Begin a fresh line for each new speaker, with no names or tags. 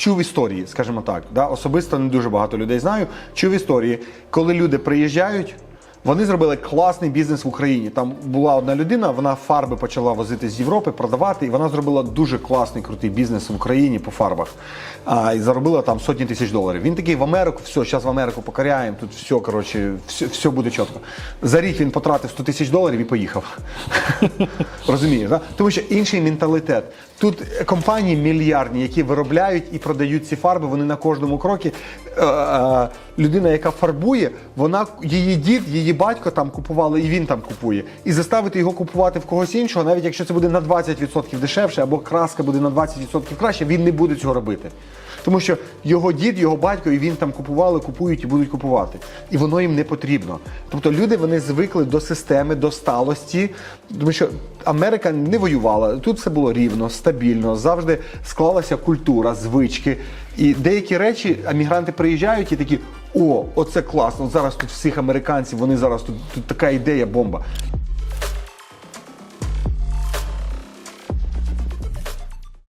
чув історії, скажімо так. Да? Особисто не дуже багато людей знаю. Чув історії, коли люди приїжджають. Вони зробили класний бізнес в Україні. Там була одна людина, вона фарби почала возити з Європи, продавати, і вона зробила дуже класний крутий бізнес в Україні по фарбах. А, і заробила там сотні тисяч доларів. Він такий в Америку, все, зараз в Америку покоряємо, тут все, коротше, все, все буде чітко. За рік він потратив 100 тисяч доларів і поїхав. Розумієш, тому що інший менталітет. Тут компанії мільярдні, які виробляють і продають ці фарби, вони на кожному крокі. Е, е, людина, яка фарбує, вона її дід, її батько там купували, і він там купує. І заставити його купувати в когось іншого, навіть якщо це буде на 20% дешевше, або краска буде на 20% краще, він не буде цього робити. Тому що його дід, його батько, і він там купували, купують і будуть купувати. І воно їм не потрібно. Тобто люди вони звикли до системи, до сталості, тому що Америка не воювала. Тут все було рівно, стабільно, завжди склалася культура, звички. І деякі речі емігранти приїжджають і такі: о, оце класно! Зараз тут всіх американців, вони зараз тут, тут така ідея, бомба.